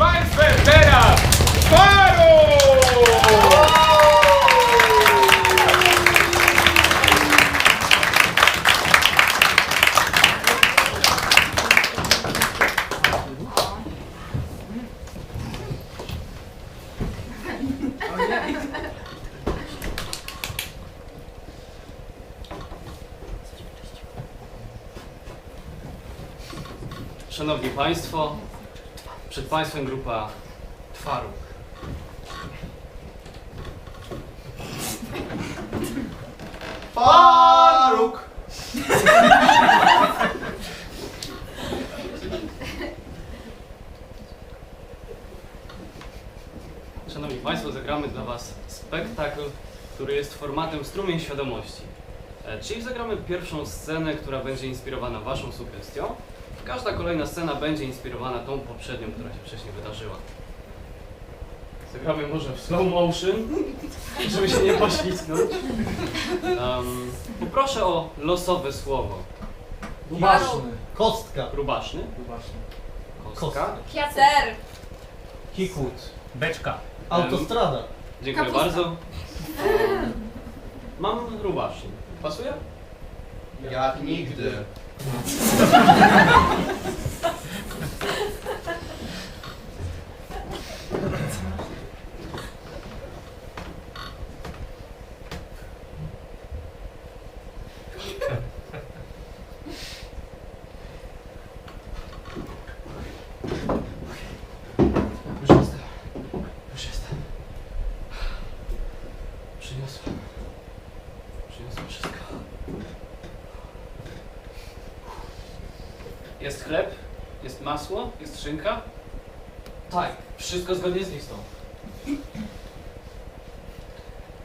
Państwem teraz Faru! Szanowni Państwo, Państwem grupa Twaruk. Faruk! Szanowni Państwo, zagramy dla Was spektakl, który jest formatem strumień świadomości. E, Czyli zagramy pierwszą scenę, która będzie inspirowana Waszą sugestią. Każda kolejna scena będzie inspirowana tą poprzednią, która się wcześniej wydarzyła. Zagramy może w slow motion, żeby się nie poślizgnąć. Um, poproszę o losowe słowo. Rubaszny. Kostka. Rubaszny. Rubaszny. Kostka. Piacer! Kikut. Beczka. Autostrada. Dziękuję Kapusta. bardzo. Um, Mam rubaszny. Pasuje? Jak nigdy. Już jestem. Już jestem. Przyniosłem. Przyniosłem wszystko. Jest chleb, jest masło, jest szynka. Tak, wszystko zgodnie z listą.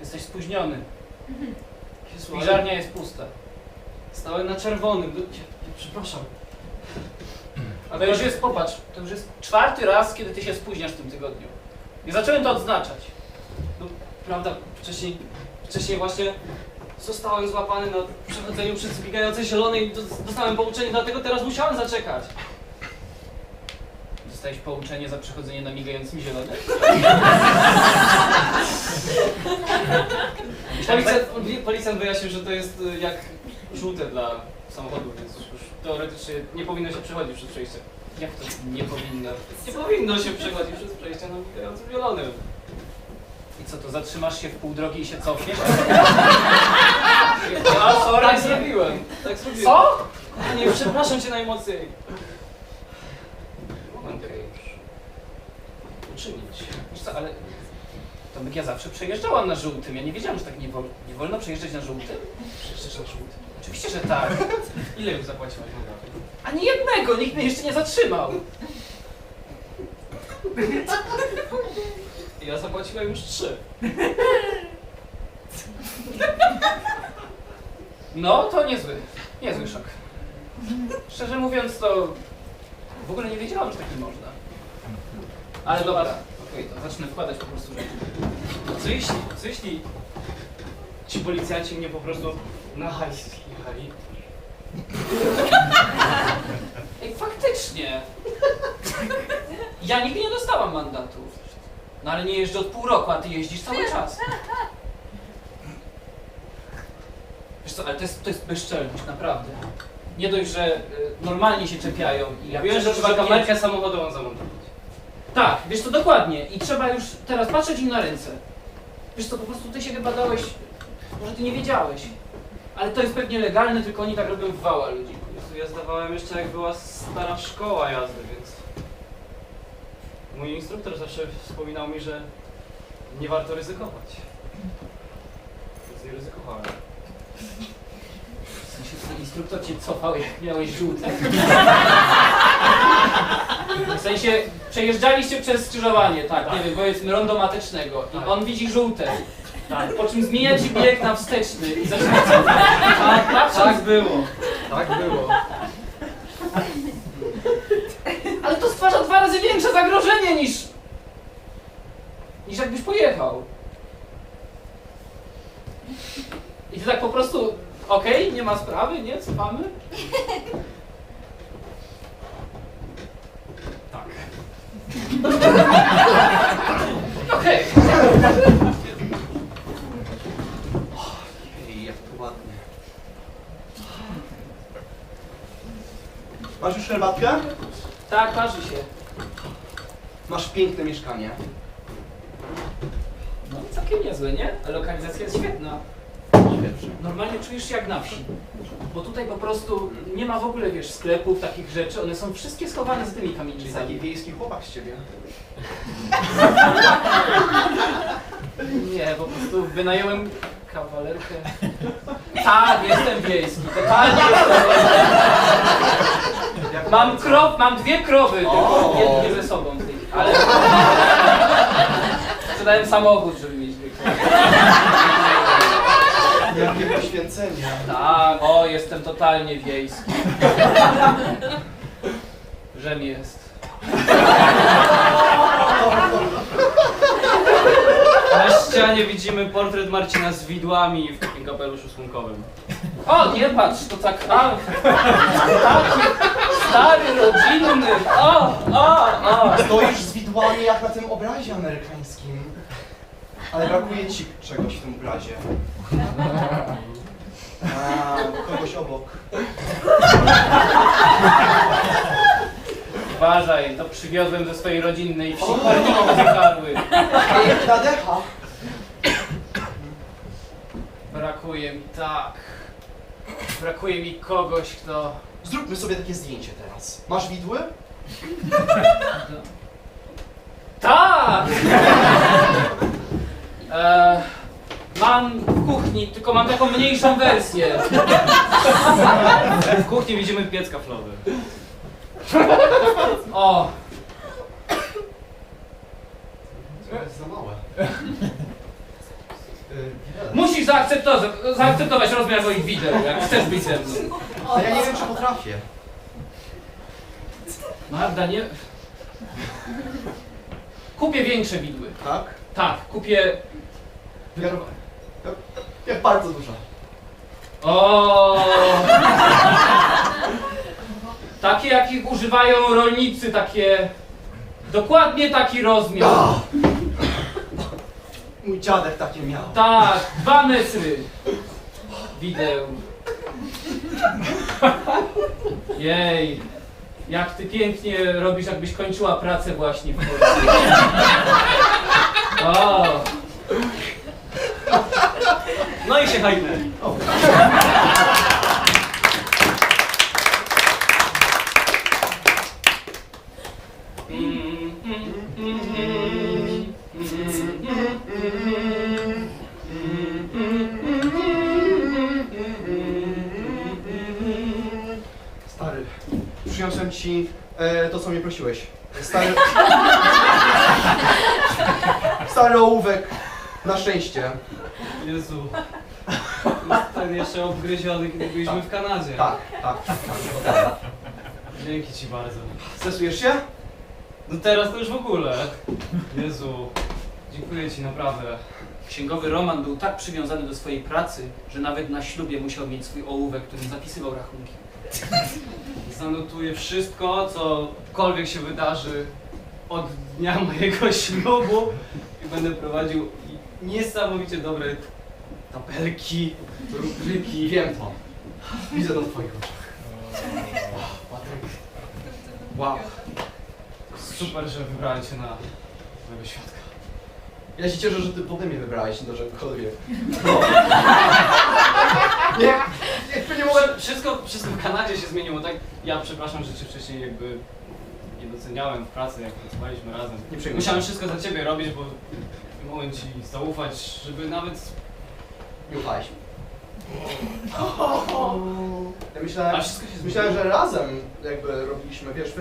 Jesteś spóźniony. Piżarnia jest pusta. Stałem na czerwonym. Ja, ja, przepraszam. A to już jest, popatrz, to już jest czwarty raz, kiedy ty się spóźniasz w tym tygodniu. I zacząłem to odznaczać. No, prawda, wcześniej, wcześniej właśnie zostałem złapany na przechodzeniu przy zbiegającej zielonej dostałem pouczenie, dlatego teraz musiałem zaczekać. Dostałeś pouczenie za przechodzenie na migającym zielonym? Policjant, policjant wyjaśnił, że to jest y, jak żółte dla samochodu, więc już teoretycznie nie powinno się przechodzić przez przejście. Jak to nie powinno? Nie powinno się przechodzić przez przejście na migającym zielonym. I co, to zatrzymasz się w pół drogi i się cofniesz? A, sorry, tak zrobiłem. Tak zrobiłem. Co? Nie, przepraszam cię najmocniej. Mogłem tego już uczynić. Wiesz co, ale... Tomek, ja zawsze przejeżdżałam na żółtym. Ja nie wiedziałam, że tak nie, wol... nie wolno przejeżdżać na żółtym. Przecież na żółty. Oczywiście, że tak. Ile już zapłaciłaś mandaty? Ani jednego, nikt mnie jeszcze nie zatrzymał. Ja zapłaciłem już trzy. No, to niezły, niezły szok. Szczerze mówiąc, to w ogóle nie wiedziałam, że tak nie można. Ale dobra, okej, to zacznę wkładać po prostu rzeczy. Co jeśli, co jeśli ci policjanci mnie po prostu na hajs jechali? Ej, faktycznie! Ja nigdy nie dostałam mandatu. No ale nie jeżdżę od pół roku, a ty jeździsz cały czas. Wiesz co, ale to jest, to jest bezczelność, naprawdę. Nie dość, że y, normalnie się czepiają i Ja wiem, że trzeba kamerkę samochodową zamontować. Tak, wiesz co, dokładnie. I trzeba już teraz patrzeć im na ręce. Wiesz co, po prostu ty się chyba dałeś, może ty nie wiedziałeś. Ale to jest pewnie legalne, tylko oni tak robią w wała ludzi. Jezu, Ja zdawałem jeszcze jak była stara szkoła jazdy, więc... Mój instruktor zawsze wspominał mi, że nie warto ryzykować. Więc nie ryzykowałem. W sensie, instruktor cię cofał, jak miałeś żółte. W sensie, przejeżdżaliście przez skrzyżowanie, tak, nie wiem, powiedzmy rondo matecznego i Tak. on widzi żółte. Tak. Po czym zmienia ci bieg na wsteczny i zaczyna cofać. Tak, patrząc, Tak było. Tak było. dwa razy większe zagrożenie niż, niż jakbyś pojechał. I ty tak po prostu, okej, okay, nie ma sprawy, nie, cofamy? Tak. okej. Ojej, jak to ładnie. Masz już herbatkę? Tak, parzy się. Masz piękne mieszkanie. No całkiem niezłe, nie? Lokalizacja jest świetna. Pierwszy. Normalnie czujesz się jak na wsi. Bo tutaj po prostu nie ma w ogóle, wiesz, sklepów, takich rzeczy. One są wszystkie schowane z tymi Czyli kamienicami. taki wiejski chłopak z ciebie. Nie, po prostu wynająłem kawalerkę. Tak, jestem wiejski, totalnie jestem wiejski. Mam krow, mam dwie krowy, tylko nie, nie ze sobą ale... Sprzedałem samochód, żeby mieć. Jakie poświęcenie. Tak, o, jestem totalnie wiejski. Żem jest. Na ścianie widzimy portret Marcina z widłami w takim kapeluszu słonkowym. O, nie patrz, to tak, a, taki stary, rodzinny, o, o, o. Stoisz z widłami jak na tym obrazie amerykańskim. Ale brakuje ci czegoś w tym obrazie. A, kogoś obok. Uważaj, to przywiozłem ze swojej rodzinnej wsi, korniki wykarły. Piękna decha. Brakuje mi, tak, brakuje mi kogoś, kto... Zróbmy sobie takie zdjęcie teraz. Masz widły? Tak! E, mam w kuchni, tylko mam taką mniejszą wersję. W kuchni widzimy piec kaflowy. O, To jest za małe. Y, musisz zaakceptować, zaakceptować rozmiar moich wideł, jak chcesz być ze mną. A ja nie wiem, czy potrafię. Magda, nie... Kupię większe widły. Tak? Tak, kupię... Jak, jak, jak bardzo duża. O. Takie jakich używają rolnicy, takie... Dokładnie taki rozmiar. Mój dziadek takie miał. Tak, dwa metry wideł. Jej, jak ty pięknie robisz, jakbyś kończyła pracę właśnie w Polsce. O, No i się hajmy. Stary, przyniosłem ci e, to, co mnie prosiłeś. Stary... Stary ołówek. Na szczęście. Jezu. Ten jeszcze obgryziony, kiedy byliśmy w Kanadzie. Tak, tak, tak. tak. Dzięki ci bardzo. Stresujesz się? No teraz to już w ogóle. Jezu. Dziękuję ci naprawdę. Księgowy Roman był tak przywiązany do swojej pracy, że nawet na ślubie musiał mieć swój ołówek, którym zapisywał rachunki. Zanotuję wszystko, cokolwiek się wydarzy od dnia mojego ślubu i będę prowadził niesamowicie dobre tabelki, rubryki. Wiem to. Widzę to w twoich oczach. Patryk. Wow. Super, że wybrałem cię na mojego świadka. Ja się cieszę, że ty pode mnie wybrałeś, do czegokolwiek. No. Nie, jakby nie mogę... Wszystko, wszystko w Kanadzie się zmieniło, tak? Ja przepraszam, że cię wcześniej jakby nie doceniałem w pracy, jak pracowaliśmy razem. Nie przejmuj się. Musiałem wszystko za ciebie robić, bo mogłem ci zaufać, żeby nawet... Nie ufałeś. Ja myślałem, A wszystko się myślałem, że razem jakby robiliśmy, wiesz, 50-50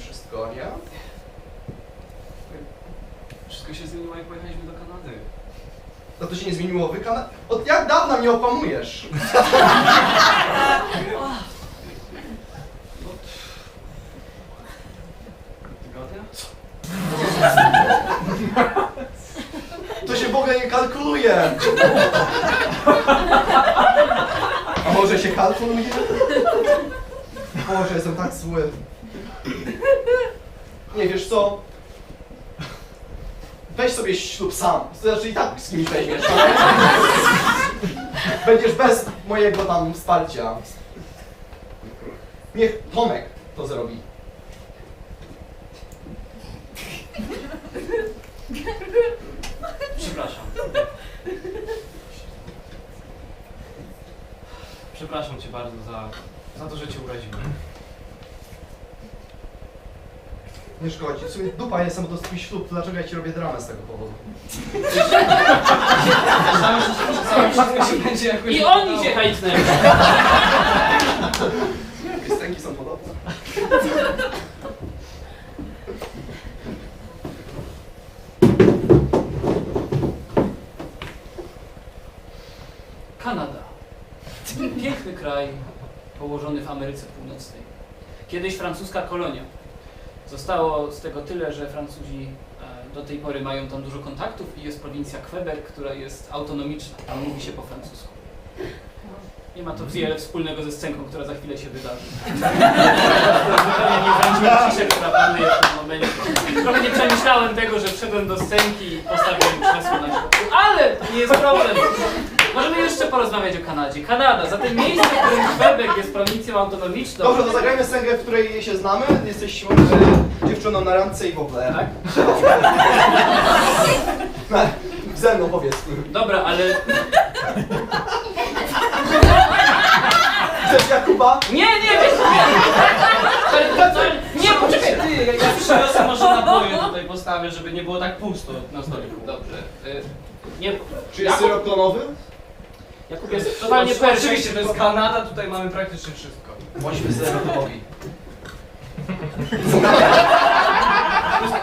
wszystko, nie? Wszystko się zmieniło, jak pojechaliśmy do Kanady. No to się nie zmieniło, wy Kana... Od jak dawna mnie? Tygodnia? To się w ogóle nie kalkuluje! A może się kalkuluje? Boże, jestem tak zły. Nie, wiesz co? weź sobie ślub sam. Znaczy i tak z kimś weźmiesz. No Będziesz bez mojego tam wsparcia. Niech Tomek to zrobi. Przepraszam. Przepraszam cię bardzo za, za to, że cię uraziłem. Nie szkodzi. W sumie dupa jestem, bo to jest twój ślub, to dlaczego ja ci robię dramę z tego powodu? Myślałem, że myślałem, że wszystko się będzie jakoś... I oni się hajtnęli. Piosenki są podobne. Kanada. Piękny kraj położony w Ameryce Północnej. Kiedyś francuska kolonia. Zostało z tego tyle, że Francuzi e, do tej pory mają tam dużo kontaktów i jest prowincja Quebec, która jest autonomiczna. Tam mówi się po francusku. Nie ma to wiele wspólnego ze scenką, która za chwilę się wydarzy. Nie wręczyłem która panuje w tym momencie. Trochę nie przemyślałem tego, że wszedłem do scenki i postawiłem krzesło na środku, ale nie jest problem. Możemy jeszcze porozmawiać o Kanadzie. Kanada, zatem miejsce, w którym Quebec jest prowincją autonomiczną. Dobrze, to zagrajmy scenkę, w której się znamy. Jesteś e, dziewczyną na randce i w ogóle. Tak? Tak? Ze mną powiedz. Dobra, ale Chcesz Jakuba? nie, nie, wiesz, nie, nie, poczekaj. Ty, ja przyniosę może napoje tutaj postawię, żeby nie było tak pusto na stoliku. Dobrze. y, Nie, Czy jest Jakub, syrop klonowy? Jakub jest totalnie Oczywiście, perfekcyjny. to jest Kanada, tutaj mamy praktycznie wszystko. Bądźmy syropowi.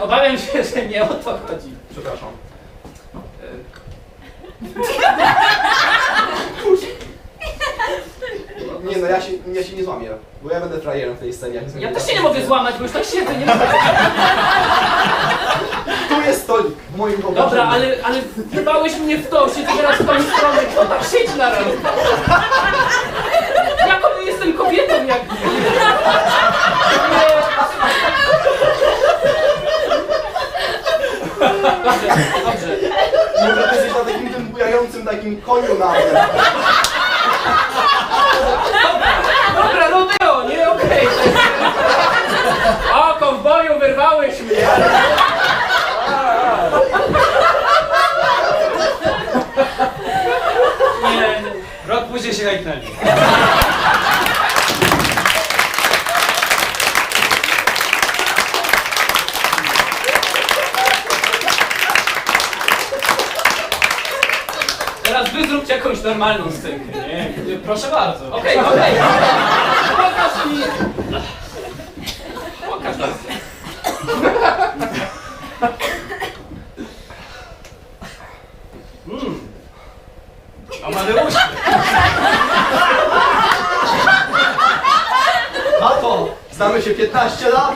Obawiam się, że nie o to chodzi. Przepraszam. Nie no, ja się, ja się nie złamię, bo ja będę frajerem w tej scenie. jak Ja zmienię też się nie mogę złamać, bo już tak siedzę, nie mogę. W moim wyobrażeniu. Dobra, ale, ale wybałeś mnie w to, siedzę teraz w tą stronę, kto tak siedzi na ręce? Jaką jestem kobietą, jak... Dobrze, dobrze. Może ty jesteś na takim tym bujającym takim koniu na mnie. Dobra, rodeo, nie? Okej. O, kowboju, wyrwałeś mnie. Nie, nie. Później się hajtnęli. Teraz wy zróbcie jakąś normalną scenkę, nie? Proszę bardzo. Okej, okej. Pokaż mi... Pokaż mi. Mm. Amadeusz! Tato, znamy się 15 lat.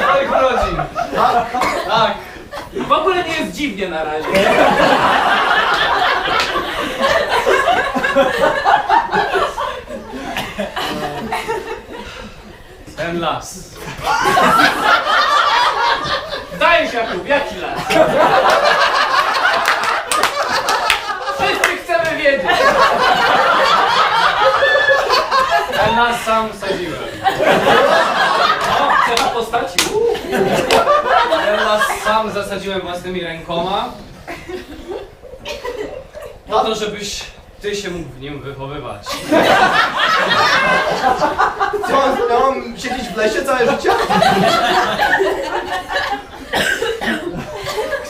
Twoich rodzin! Tak? Tak! W ogóle nie jest dziwnie na razie. Ten las. Dajesz Jakub, jaki las? Wszyscy chcemy wiedzieć. Ten las sam sadziłem. O, chcę po postaci. Uuu. Sam zasadziłem własnymi rękoma. Po to, żebyś ty się mógł w nim wychowywać. Co, ja mam siedzieć w lesie całe życie?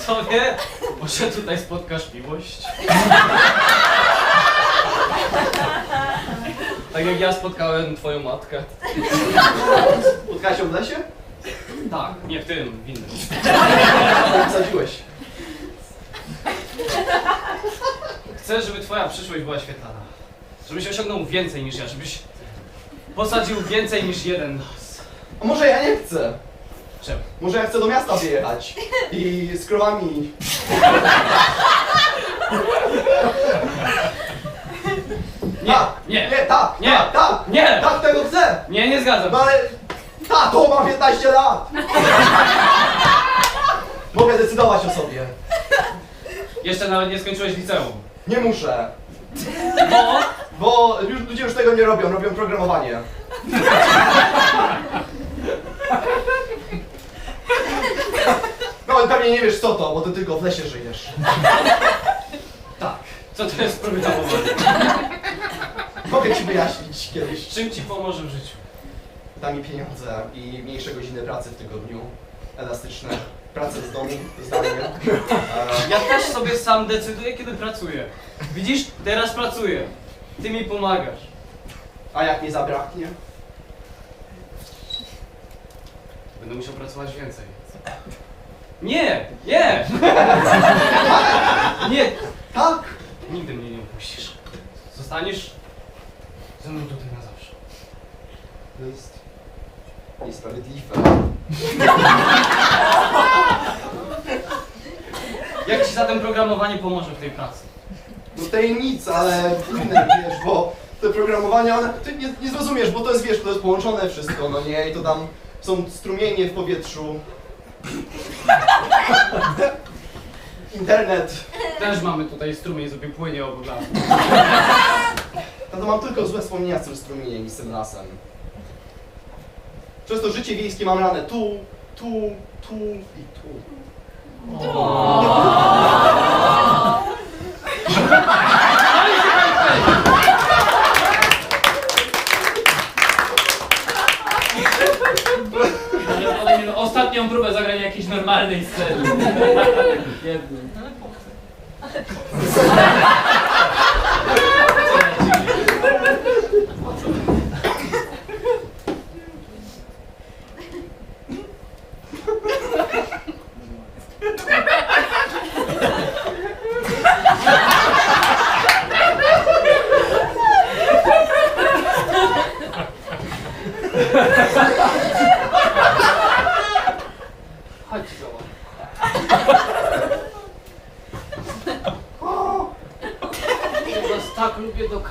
Kto wie? Może tutaj spotkasz miłość? Tak jak ja spotkałem twoją matkę. Spotkałeś ją w lesie? Tak, nie w tym, w innym. Wsadziłeś. Chcę, żeby twoja przyszłość była świetlana. Żebyś osiągnął więcej niż ja, żebyś posadził więcej niż jeden las. A może ja nie chcę? Czemu? Może ja chcę do miasta wyjechać i z krowami. Nie, tak, nie, nie, tak, Nie. tak, tak, nie, tak, tego chcę. nie, nie zgadzam No się. ale, tato, mam 15 lat. Mogę decydować o sobie. Jeszcze nawet nie skończyłeś liceum. Nie muszę, Bo? bo już, ludzie już tego nie robią, robią programowanie. No i pewnie nie wiesz co to, bo ty tylko w lesie żyjesz. Tak. Co to jest programowanie? Mogę ci wyjaśnić kiedyś. Czym ci pomoże w życiu? Da mi pieniądze i mniejsze godziny pracy w tygodniu. Elastyczne. Pracę z domu, zdalnie. E, Ja też sobie sam decyduję, kiedy pracuję. Widzisz, teraz pracuję. Ty mi pomagasz. a jak mi zabraknie? Będę musiał pracować więcej. Nie! Nie! Nie! Tak! Nigdy mnie nie opuścisz. Zostaniesz ze mną tutaj na zawsze. To jest niesprawiedliwe. Jak ci zatem programowanie pomoże w tej pracy? No tej nic, ale inne, wiesz, bo te programowania, one, ty nie, nie zrozumiesz, bo to jest, wiesz, to jest połączone wszystko, no nie? I to tam są strumienie w powietrzu. Internet. Też mamy tutaj strumień, sobie płynie obok nas. No to mam tylko złe wspomnienia z tym strumieniem i z tym lasem. Przez to życie wiejskie mam rane tu, tu, tu i tu. Ale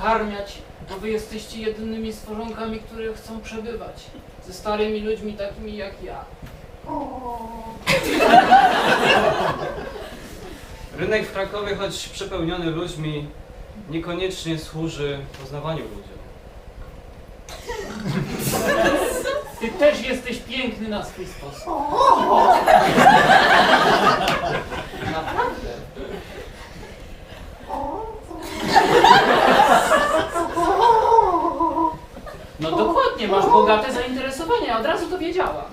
lubię dokarmiać, bo wy jesteście jedynymi stworzonkami, które chcą przebywać ze starymi ludźmi takimi jak ja. Rynek w Krakowie, choć przepełniony ludźmi, niekoniecznie służy poznawaniu ludziom. Ty też jesteś piękny na swój sposób. Naprawdę. No dokładnie, masz bogate zainteresowania, ja od razu to wiedziałam.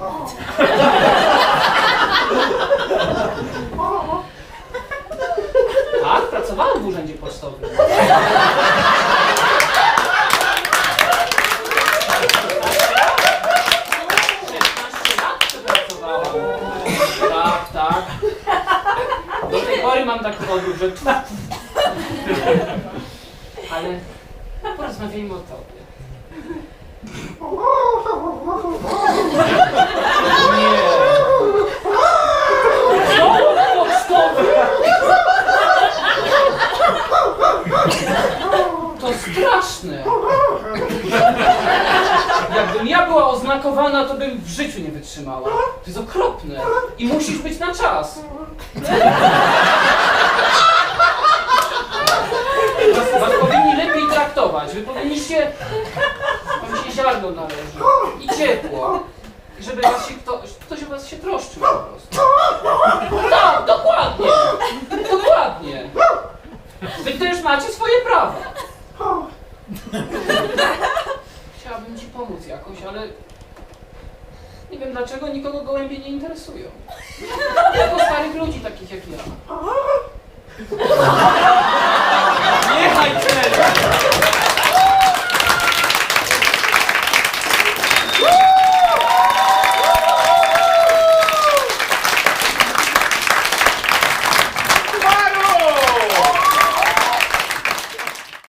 Tak, pracowałem w urzędzie pocztowym. 16 lat przepracowałam. Tak, tak. Do tej pory mam taki odruch, że... Ale porozmawiajmy o tobie. To straszne. Jakbym ja była oznakowana, to bym w życiu nie wytrzymała. To jest okropne. I musisz być na czas. Was, was powinni lepiej traktować. Wy powinniście... Wam się ziarno należy. I ciepło. Żeby was się ktoś, ktoś o was się troszczył po prostu. Tak, dokładnie. Dokładnie. Wy też macie swoje prawa. Chciałabym ci pomóc jakoś, ale nie wiem dlaczego nikogo gołębie nie interesują.